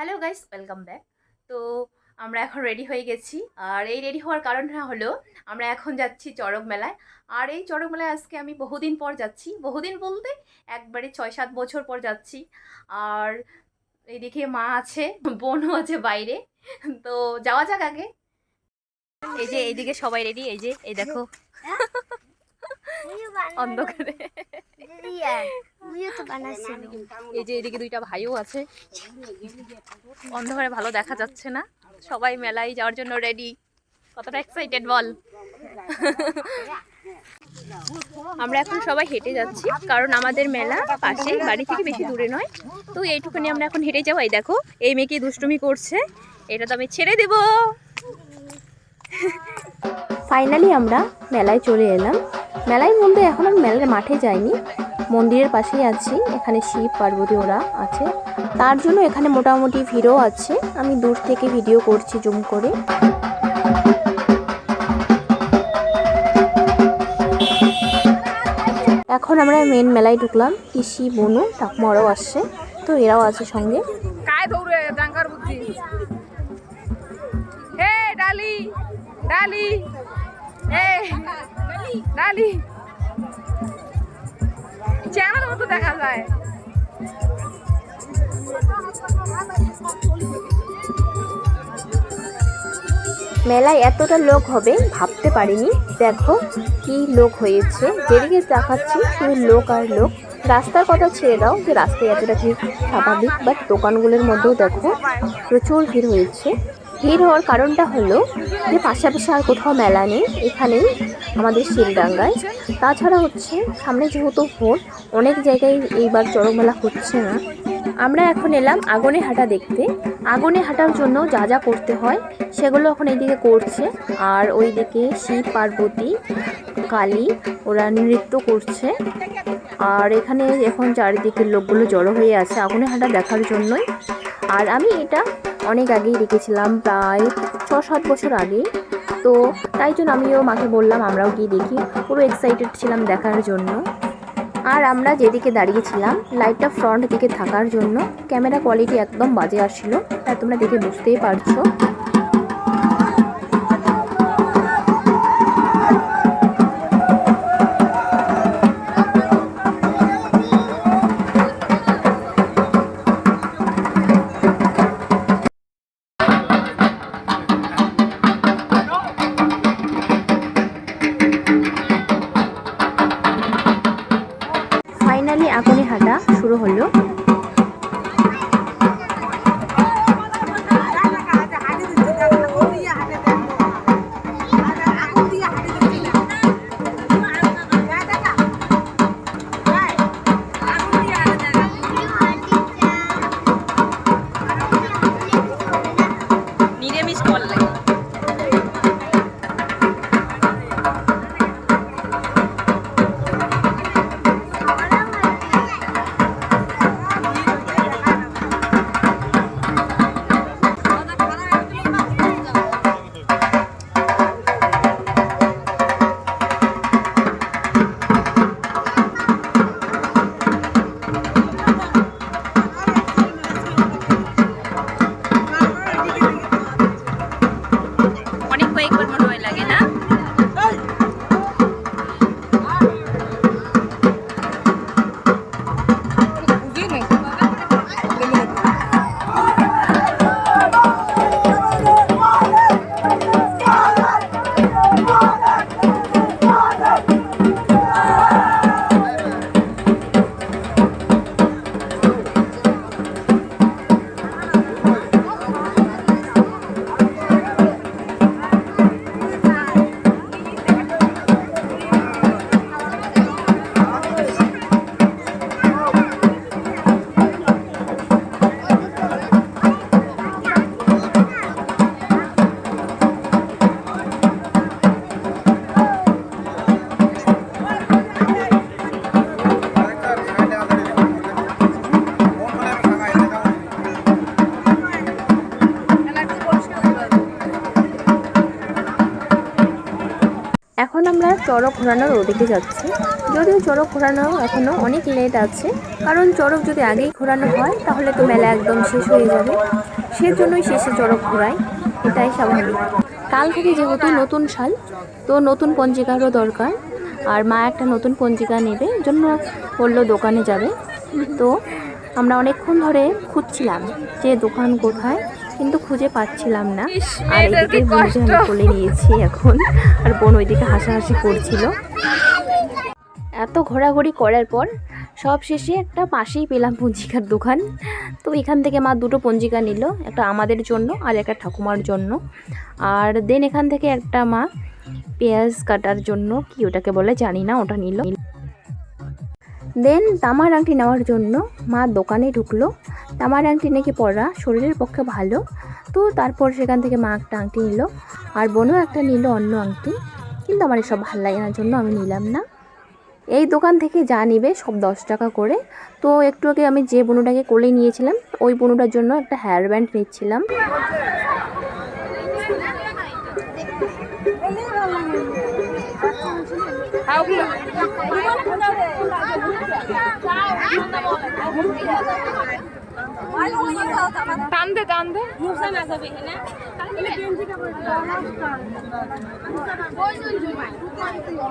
Hello guys welcome back তো আমরা এখন রেডি হয়ে গেছি। আর এই রেডি হওয়ার কারণটা হলো, আমরা এখন যাচ্ছি চড়ক মেলায়। আর এই চড়ক মেলায় আজকে আমি বহুদিন পর যাচ্ছি। বহুদিন বলতে একবারে ছয় সাত বছর পর যাচ্ছি। আর এইদিকে মা আছে, বোনও আছে বাইরে। তো যাওয়া যাক আগে। এই যে, এইদিকে সবাই রেডি এই যে, এই দেখো। অন্ধকারে। এই যে এদিকে দুইটা ভাইও আছে। অন্ধকারে ভালো দেখা যাচ্ছে না। সবাই মেলায় যাওয়ার জন্য রেডি কতটা এক্সাইটেড বল। আমরা এখন সবাই হেঁটে যাচ্ছি কারণ আমাদের মেলা পাশে বাড়ি থেকে বেশি দূরে নয়। তো এইটুকুনি আমরা এখন হেঁটে যাব এই দেখো এই মেয়ে কি দুষ্টুমি করছে। এটা তো আমি ছেড়ে দেব। ফাইনালি আমরা মেলায় চলে এলাম। মেলায় বলতে এখন আমি মেলার মাঠে যাইনি। মন্দিরের পাশেই আছি, এখানে শিব, পার্বতী ওরা আছে। তার জন্য এখানে মোটামুটি ভিড়ও আছে। আমি দূর থেকে ভিডিও করছি জুম করে। এখন আমরা মেন মেলায় ঢুকলাম। পিসি বনু ঠাকুমারাও আসছে। তো এরাও আছে সঙ্গে। ডালি ডালি। মতো দেখা যায়। মেলায় এতটা লোক হবে, ভাবতে পারিনি। দেখো কি লোক হয়েছে। যেদিকে দেখাচ্ছি শুধু লোক আর লোক। রাস্তার কথা ছেড়ে দাও যে রাস্তায় এতটা ভিড় স্বাভাবিক বাট দোকানগুলোর মধ্যেও দেখো প্রচুর ভিড় হয়েছে। ভিড় হওয়ার কারণটা হলো যে পাশাপাশি আর কোথাও মেলা নেই, এখানেই আমাদের শিলডাঙ্গায়। তাছাড়া হচ্ছে, সামনে যেহেতু ভোট, অনেক জায়গায় এইবার চড়ক মেলা হচ্ছে না। আমরা এখন এলাম আগুনে হাঁটা দেখতে। আগুনে হাঁটার জন্য যা যা করতে হয়, সেগুলো এখন এইদিকে করছে। আর ওইদিকে শিব পার্বতী, কালী, ওরা নৃত্য করছে। আর এখানে এখন চারিদিকের লোকগুলো জড়ো হয়ে আছে আগুনে হাঁটা দেখার জন্যই। আর আমি এটা অনেক আগেই দেখেছিলাম, প্রায় ছ সাত বছর আগে। তো তাই জন্য আমিও মাকে বললাম, আমরাও গিয়ে দেখি। পুরো এক্সাইটেড ছিলাম দেখার জন্য। আর আমরা যেদিকে দাঁড়িয়েছিলাম লাইটটা ফ্রন্ট দিকে থাকার জন্য ক্যামেরা কোয়ালিটি একদম বাজে আসছিল। তাই তোমরা দেখে বুঝতেই পারছ। শুরু হলো। চড়ক ঘোরানোর ওদিকে যাচ্ছে। যদিও চড়ক ঘোরানো এখনও অনেক লেট আছে, কারণ চড়ক যদি আগেই ঘোরানো হয়, তাহলে তো মেলা একদম শেষ হয়ে যাবে। সেজন্যই শেষে চড়ক ঘোরায় এটাই স্বাভাবিক। কাল থেকে যেহেতু নতুন সাল, তো নতুন পঞ্জিকারও দরকার। আর মা একটা নতুন পঞ্জিকা নেবে, জন্য বলল দোকানে যাবে। তো আমরা অনেকক্ষণ ধরে খুঁজছিলাম যে দোকান কোথায় কিন্তু খুঁজে পাচ্ছিলাম না। আর এদিকে বোনকে আমি। কোলে নিয়েছি এখন। আর বোন ওইদিকে হাসাহাসি করছিল। এত ঘোরাঘুরি করার পর সব শেষে একটা পাশেই পেলাম পঞ্জিকার দোকান। তো এখান থেকে মা দুটো পঞ্জিকা নিল একটা আমাদের জন্য আর একটা ঠাকুমার জন্য। আর দেন এখান থেকে একটা মা পেঁয়াজ কাটার জন্য কি ওটাকে বলে জানি না ওটা নিল। দেন তামার আংটি নেওয়ার জন্য মা দোকানে ঢুকলো। তামার আংটি নাকি পরা শরীরের পক্ষে ভালো। তো তারপর সেখান থেকে মা একটা আংটি নিল, আর বোনও একটা নিল অন্য আংটি কিন্তু আমার এসব ভালো লাগে না জন্য আমি নিলাম না। এই দোকান থেকে যা নিবে, সব দশ টাকা করে। তো একটু আগে আমি যে বুনুটাকে কোলে নিয়েছিলাম, ওই বুনুটার জন্য একটা হেয়ার ব্যান্ড নিচ্ছিলাম।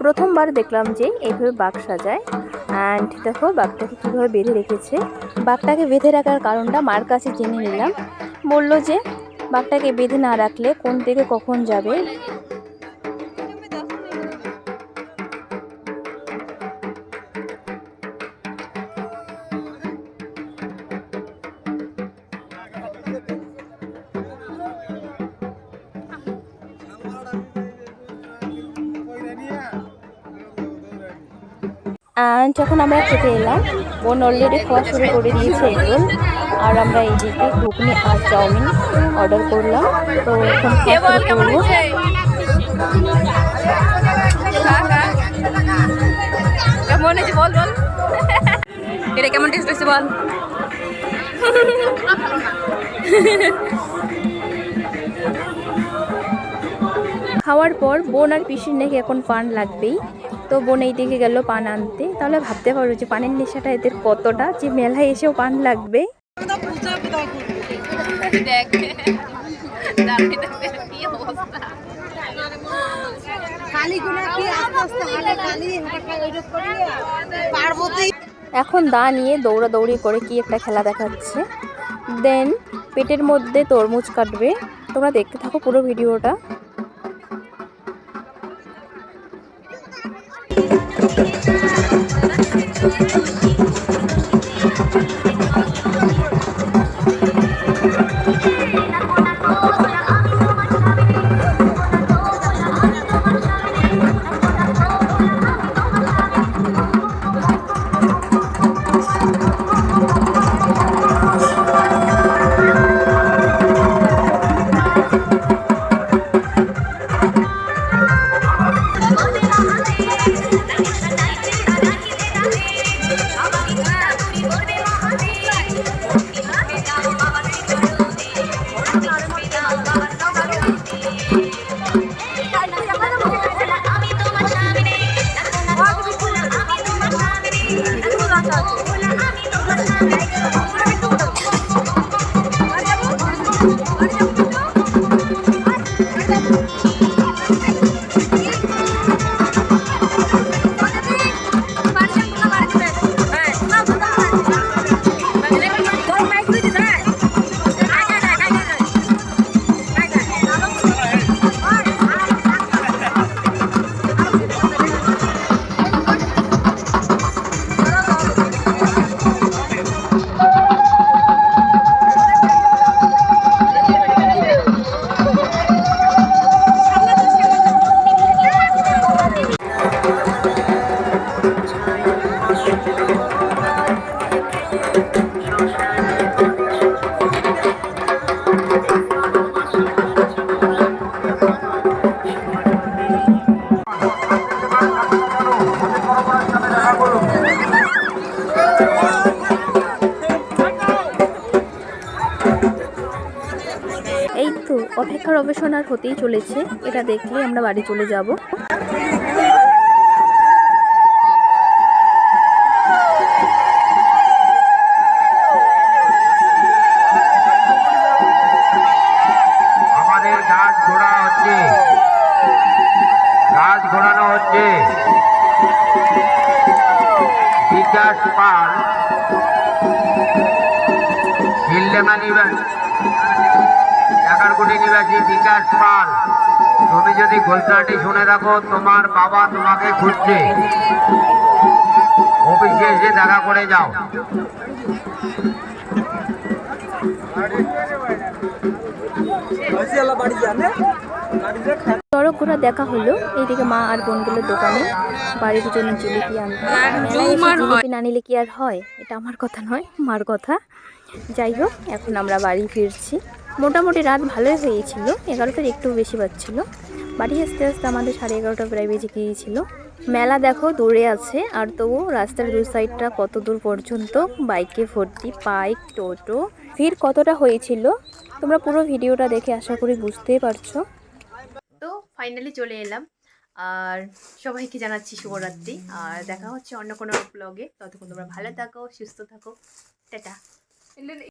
প্রথমবার দেখলাম যে এইভাবে বাঘ সাজায়। অ্যান্ড দেখো, বাঘটাকে কীভাবে বেঁধে রেখেছে। বাঘটাকে বেঁধে রাখার কারণটা মার কাছে জেনে নিলাম। বলল যে, বাঘটাকে বেঁধে না রাখলে কোন দিকে কখন যাবে? যখন আমরা খেতে এলাম বোন অলরেডি খাওয়া শুরু করে দিয়েছে এগরোল। আর আমরা এই এইদিকে ঘুগনি আর চাউমিন অর্ডার করলাম। তো এখন খাওয়া করব। হয়েছে খা, খা। কেমন হয়েছে বল বল। এটা কেমন টেস্ট হয়েছে বল। খাওয়ার পর বোন আর পিসির নাকি এখন পান লাগবেই। তো বোন এই দিকে গেল পান আনতে। তাহলে ভাবতে পারো যে পানের নেশাটা এদের কতটা? যে মেলায় এসেও পান লাগবে। দেখ। এখন দা নিয়ে দৌড়াদৌড়ি করে কি একটা খেলা দেখাচ্ছে। দেন পেটের মধ্যে তরমুজ কাটবে। তোমরা দেখতে থাকো পুরো ভিডিওটা। Thank you. রবেশন আর হতেই চলেছে। এটা দেখলে আমরা বাড়ি চলে যাব। আমাদের গাছ ঘোড়া ঘোরানো হচ্ছে। এগারকুটি নিবাসী বিকাশ পাল। তুমি যদি ঘোষণাটি শুনে রাখো তোমার বাবা তোমাকে খুঁজছে। অফিসে এসে দেখা করে যাও। ঘোরা দেখা হলো এইদিকে মা আর বোনগুলোর দোকানে বাড়ির জন্য জিলিপি আনতে। না নিলে কি আর হয়? এটা আমার কথা নয় মার কথা। যাই হোক এখন আমরা বাড়ি ফিরছি। মোটামুটি রাত ভালোই হয়েছিল, এগারোটার একটু বেশি বাজছিল। বাড়ি আসতে আসতে আমাদের সাড়ে এগারোটা প্রায় বেজে গিয়েছিল। মেলা দেখো, দূরে আছে, আর তবু রাস্তার দু সাইডটা কত দূর পর্যন্ত বাইকে ভর্তি বাইক টোটো। ভিড় কতটা হয়েছিল, তোমরা পুরো ভিডিওটা দেখে আশা করি বুঝতেই পারছ। তো ফাইনালি চলে এলাম। আর সবাইকে জানাচ্ছি শুভরাত্রি। আর দেখা হচ্ছে অন্য কোনো ব্লগে ততক্ষণ তোমরা ভালো থাকো, সুস্থ থাকো। টাটা।